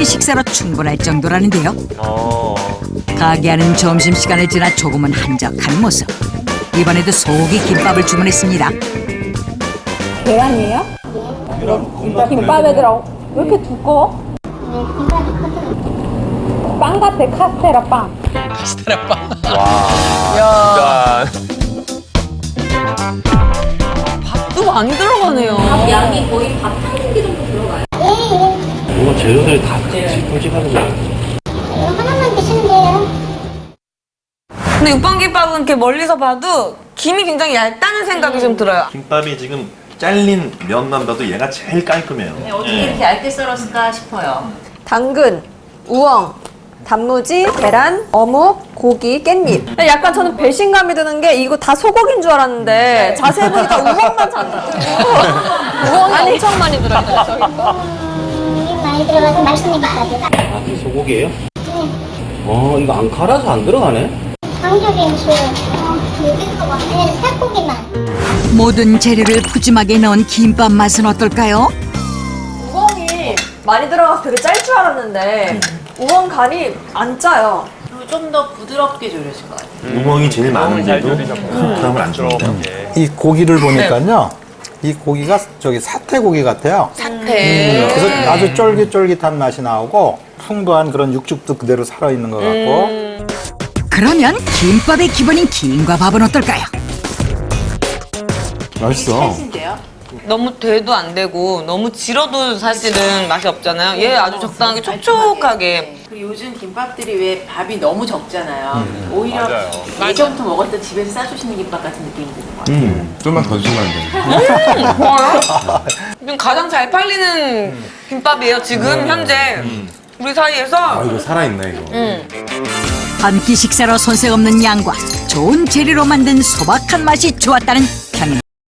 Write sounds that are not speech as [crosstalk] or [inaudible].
끼 식사로 충분할 정도라는데요. 어. 가게 안은 점심시간을 지나 조금은 한적한 모습. 이번에도 소고기 김밥을 주문했습니다. 계란이에요? 김밥에 들어. 왜 이렇게 두꺼워? 빵 같아, 카스테라 빵. 야. 또 많이 들어가네요. 뭔가 재료들이 다 굵직하는 거예요. 하나만 드시면 돼요. 근데 육방김밥은 이렇게 멀리서 봐도 김이 굉장히 얇다는 생각이 좀 들어요. 김밥이 지금 잘린 면만 봐도 얘가 제일 깔끔해요. 어떻게 이렇게 얇게 썰었을까 싶어요. 당근, 우엉, 단무지, 계란, 어묵, 고기, 깻잎. 약간 저는 배신감이 드는 게 이거 다 소고기인 줄 알았는데 자세히 보니까 우엉만 잔뜩 들고 [laughs] 우엉이 엄청 많이 들어있어요. 많이 들어가서 맛있는 김밥이에요. 아, 그 소고기예요? 어, 이거 안 갈아서 안 들어가네? 강조김치, 어, 살코기만. 모든 재료를 푸짐하게 넣은 김밥 맛은 어떨까요? 우엉이 많이 들어가서 되게 짤 줄 알았는데 우엉 간이 안 짜요. 좀 더 부드럽게 졸여진 것 같아요. 우엉이 제일 많은데도. 부담을 안 줍니다. 이 고기를 보니까요. 이 고기가 저기 사태고기 같아요. 사태. 그래서 아주 쫄깃쫄깃한 맛이 나오고 풍부한 그런 육즙도 그대로 살아있는 것 같고 그러면 김밥의 기본인 김과 밥은 어떨까요? 맛있어. 너무 돼도 안 되고 너무 질어도 사실은 맛이 없잖아요. 얘 아주 적당하게 촉촉하게. 그리고 요즘 김밥들이 왜 밥이 너무 적잖아요. 오히려 맞아요. 예전부터 먹었던 집에서 싸주시는 김밥 같은 느낌이 드는 것 같아요. 좀만 더 주시면 안 돼요? 지금 가장 잘 팔리는 김밥이에요. 지금 현재 우리 사이에서. 아, 이거 살아있네, 이거. 한 끼 식사로 손색 없는 양과 좋은 재료로 만든 소박한 맛이 좋았다는